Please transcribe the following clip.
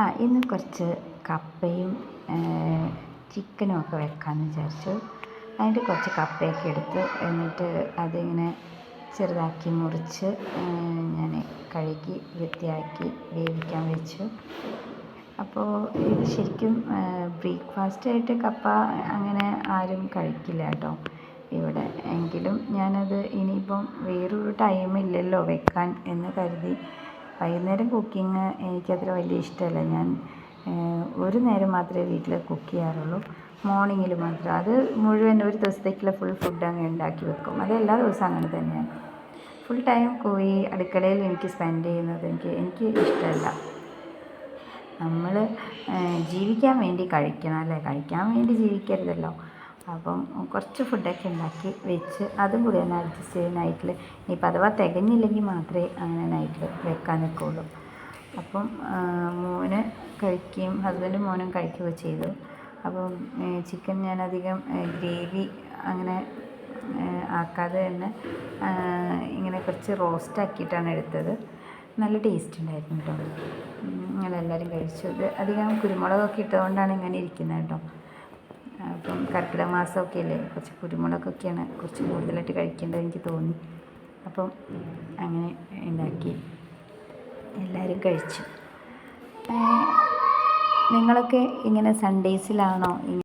ആ ഇന്ന് കുറച്ച് കപ്പയും ചിക്കനും ഒക്കെ വെക്കാമെന്ന് വിചാരിച്ചു. അതിന്റെ കുറച്ച് കപ്പയൊക്കെ എടുത്ത് എന്നിട്ട് അതിങ്ങനെ ചെറുതാക്കി മുറിച്ച് ഞാൻ കഴുകി വൃത്തിയാക്കി വേവിക്കാൻ വെച്ചു. അപ്പോൾ ഇത് ശരിക്കും ബ്രേക്ക്ഫാസ്റ്റായിട്ട് കപ്പ അങ്ങനെ ആരും കഴിക്കില്ല കേട്ടോ. ഇവിടെ എങ്കിലും ഞാനത് ഇനിയിപ്പം വേറൊരു ടൈമില്ലല്ലോ വെക്കാൻ എന്ന് കരുതി. വൈകുന്നേരം കുക്കിംഗ് എനിക്കത്ര വലിയ ഇഷ്ടമല്ല. ഞാൻ ഒരു നേരം മാത്രമേ വീട്ടിൽ കുക്ക് ചെയ്യാറുള്ളൂ. മോർണിംഗിൽ മാത്രം. അത് മുഴുവൻ ഒരു ദിവസത്തേക്കുള്ള ഫുൾ ഫുഡ് അങ്ങ് ഉണ്ടാക്കി വെക്കും. അത് എല്ലാ ദിവസവും അങ്ങനെ തന്നെയാണ്. ഫുൾ ടൈം പോയി അടുക്കളയിൽ എനിക്ക് സ്പെൻഡ് ചെയ്യുന്നത് എനിക്ക് എനിക്ക് ഇഷ്ടമല്ല. നമ്മൾ ജീവിക്കാൻ വേണ്ടി കഴിക്കണം അല്ലേ? കഴിക്കാൻ വേണ്ടി ജീവിക്കരുതല്ലോ. അപ്പം കുറച്ച് ഫുഡൊക്കെ ഉണ്ടാക്കി വെച്ച് അതും കൂടി ഒന്ന് അഡ്ജസ്റ്റ് ചെയ്ത് നൈറ്റിൽ ഇനിയിപ്പോൾ അഥവാ തികഞ്ഞില്ലെങ്കിൽ മാത്രമേ അങ്ങനെ നൈറ്റിൽ വെക്കാൻ നിൽക്കുള്ളൂ. അപ്പം മോന് കഴിക്കുകയും ഹസ്ബൻഡും മോനും കഴിക്കുകയോ ചെയ്തു. അപ്പം ചിക്കൻ ഞാനധികം ഗ്രേവി അങ്ങനെ ആക്കാതെ തന്നെ ഇങ്ങനെ കുറച്ച് റോസ്റ്റ് ആക്കിയിട്ടാണ് എടുത്തത്. നല്ല ടേസ്റ്റ് ഉണ്ടായിരുന്നു കേട്ടോ. ഞങ്ങളെല്ലാവരും കഴിച്ചു. ഇത് അധികം കുരുമുളകൊക്കെ ഇട്ടതുകൊണ്ടാണ് ഇങ്ങനെ ഇരിക്കുന്നത് കേട്ടോ. അപ്പം കർക്കിടക മാസമൊക്കെ അല്ലേ കുറച്ച് കുരുമുളകൊക്കെയാണ് കുറച്ച് കൂടുതലായിട്ട് കഴിക്കേണ്ടത് എനിക്ക് തോന്നി. അപ്പം അങ്ങനെ ഉണ്ടാക്കി. എല്ലാവരും കഴിച്ചു. നിങ്ങളൊക്കെ ഇങ്ങനെ സൺഡേയ്സിലാണോ